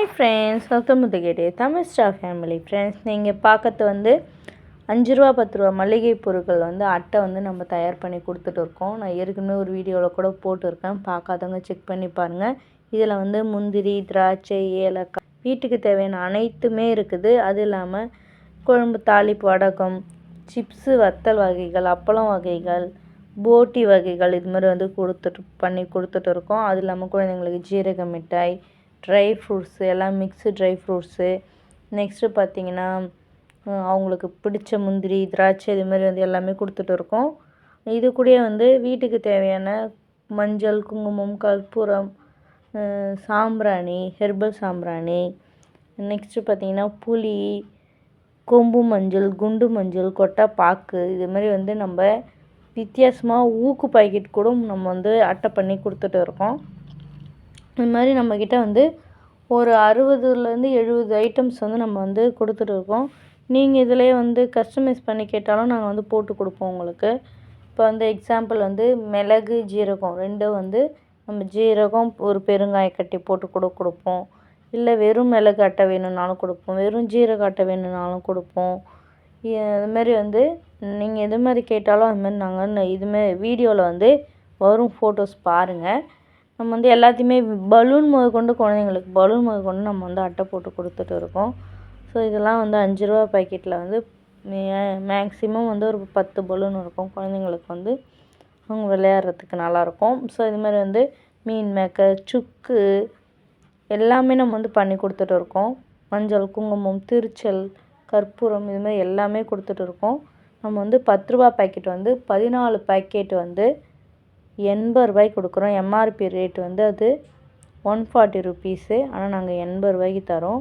Hi friends welcome to Tamil star family friends நீங்கள் பார்க்கறது வந்து அஞ்சு ரூபா பத்து ரூபா மளிகை பொருட்கள் வந்து அட்டை வந்து நம்ம தயார் பண்ணி கொடுத்துட்டு இருக்கோம். நான் ஏற்கனவே ஒரு வீடியோவில் கூட போட்டிருக்கேன். பார்க்காதவங்க செக் பண்ணி பாருங்கள் இதில் வந்து முந்திரி திராட்சை ஏலக்காய் வீட்டுக்கு தேவையான அனைத்துமே இருக்குது. அது இல்லாமல் குழம்பு தாளிப்பு வடகம் சிப்ஸு வத்தல் வகைகள் அப்பளம் வகைகள் போட்டி வகைகள் இது மாதிரி வந்து கொடுத்துட்டு பண்ணி கொடுத்துட்டு இருக்கோம். அது இல்லாமல் குழந்தைங்களுக்கு ஜீரக மிட்டாய் ட்ரை ஃப்ரூட்ஸு எல்லாம் மிக்ஸு ட்ரை ஃப்ரூட்ஸு நெக்ஸ்ட்டு பார்த்தீங்கன்னா அவங்களுக்கு பிடிச்ச முந்திரி திராட்சை இது மாதிரி வந்து எல்லாமே கொடுத்துட்டு இருக்கோம். இது கூடயே வந்து வீட்டுக்கு தேவையான மஞ்சள் குங்குமம் கற்பூரம் சாம்பிராணி ஹெர்பல் சாம்பிராணி. நெக்ஸ்ட்டு பார்த்தீங்கன்னா புளி கொம்பு மஞ்சள் குண்டு மஞ்சள் கொட்டை பாக்கு இது மாதிரி வந்து நம்ம வித்தியாசமாக ஊக்கு பாக்கெட் கூட நம்ம வந்து அட்டை பண்ணி கொடுத்துட்டு இருக்கோம். இது மாதிரி நம்மக்கிட்ட வந்து ஒரு அறுபதுலேருந்து எழுபது ஐட்டம்ஸ் வந்து நம்ம வந்து கொடுத்துட்ருக்கோம் நீங்கள் இதிலே வந்து கஸ்டமைஸ் பண்ணி கேட்டாலும் நாங்கள் வந்து போட்டு கொடுப்போம் உங்களுக்கு. இப்போ வந்து எக்ஸாம்பிள் வந்து மிளகு ஜீரகம் ரெண்டும் வந்து நம்ம ஜீரகம் ஒரு பெருங்காய கட்டி போட்டு கூட கொடுப்போம். இல்லை வெறும் மிளகு அட்டை வேணும்னாலும் கொடுப்போம். வெறும் ஜீரக அட்டை வேணும்னாலும் கொடுப்போம். இதுமாரி வந்து நீங்கள் எது மாதிரி கேட்டாலும் அதுமாரி நாங்கள் இதுமாரி வீடியோவில் வந்து வரும் ஃபோட்டோஸ் பாருங்கள் நம்ம வந்து எல்லாத்தையுமே பலூன் முத கொண்டு குழந்தைங்களுக்கு பலூன் முத கொண்டு நம்ம வந்து அட்டை போட்டு கொடுத்துட்டு இருக்கோம். ஸோ இதெல்லாம் வந்து அஞ்சு ரூபா பாக்கெட்டில் வந்து மேக்ஸிமம் வந்து ஒரு பத்து பலூன் இருக்கும். குழந்தைங்களுக்கு வந்து அவங்க விளையாடுறதுக்கு நல்லாயிருக்கும் ஸோ இது மாதிரி வந்து மீன் மேக்கர் சுக்கு எல்லாமே நம்ம வந்து பண்ணி கொடுத்துட்டு இருக்கோம். மஞ்சள் குங்குமம் திருச்சல் கற்பூரம் இது மாதிரி எல்லாமே கொடுத்துட்டு இருக்கோம். நம்ம வந்து பத்து ரூபா பாக்கெட் வந்து பதினாலு பாக்கெட் வந்து எண்பது ரூபாய்க்கு கொடுக்குறோம். எம்ஆர்பி ரேட் வந்து அது ஒன் ஃபார்ட்டி ருபீஸு ஆனால் நாங்கள் எண்பது ரூபாய்க்கு தரோம்.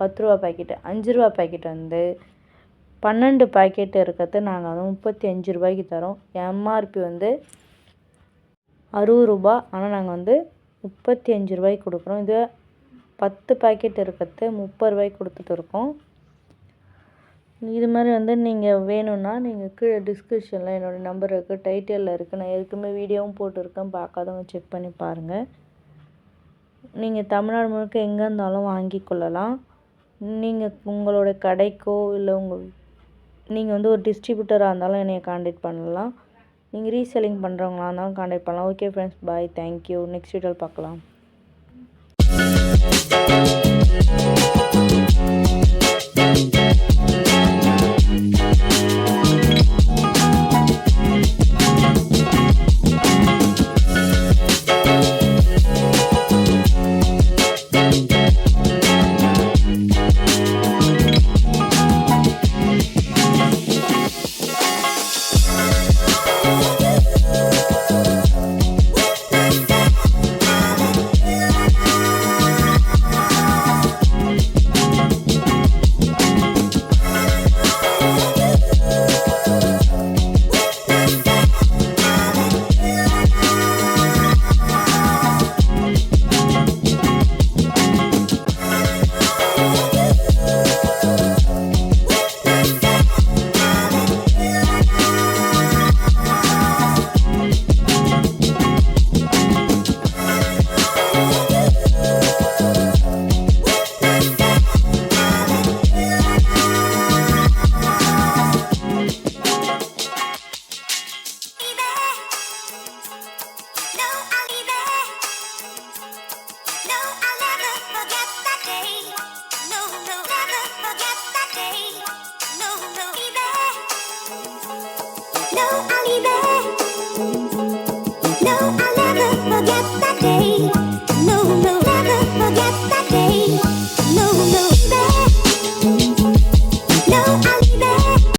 பத்து ரூபா பாக்கெட்டு அஞ்சு ரூபா பாக்கெட் வந்து பன்னெண்டு பாக்கெட்டு இருக்கிறது. நாங்கள் வந்து முப்பத்தி அஞ்சு ரூபாய்க்கு தரோம். எம்ஆர்பி வந்து அறுபது ரூபா. ஆனால் நாங்கள் வந்து முப்பத்தி அஞ்சு ரூபாய்க்கு கொடுக்குறோம். இது பத்து பாக்கெட் இருக்கிறது. முப்பது ரூபாய்க்கு கொடுத்துட்டு இருக்கோம். இது மாதிரி வந்து நீங்கள் வேணும்னா நீங்கள் கீழே டிஸ்கிரிப்ஷனில் என்னோடய நம்பர் இருக்குது டைட்டிலில் இருக்குது நான் ஏற்கனவே வீடியோவும் போட்டிருக்கேன். பார்க்காதவங்க செக் பண்ணி பாருங்கள் நீங்கள் தமிழ்நாடு முழுக்க எங்கே இருந்தாலும் வாங்கி கொள்ளலாம். நீங்கள் உங்களோட கடைக்கோ இல்லை உங்கள் நீங்கள் வந்து ஒரு டிஸ்ட்ரிபியூட்டராக இருந்தாலும் என்னையை காண்டாக்ட் பண்ணலாம். நீங்கள் ரீசெல்லிங் பண்ணுறவங்களா இருந்தாலும் காண்டாக்ட் பண்ணலாம். Okay friends bye thank you next வீடியோவில் பார்க்கலாம்.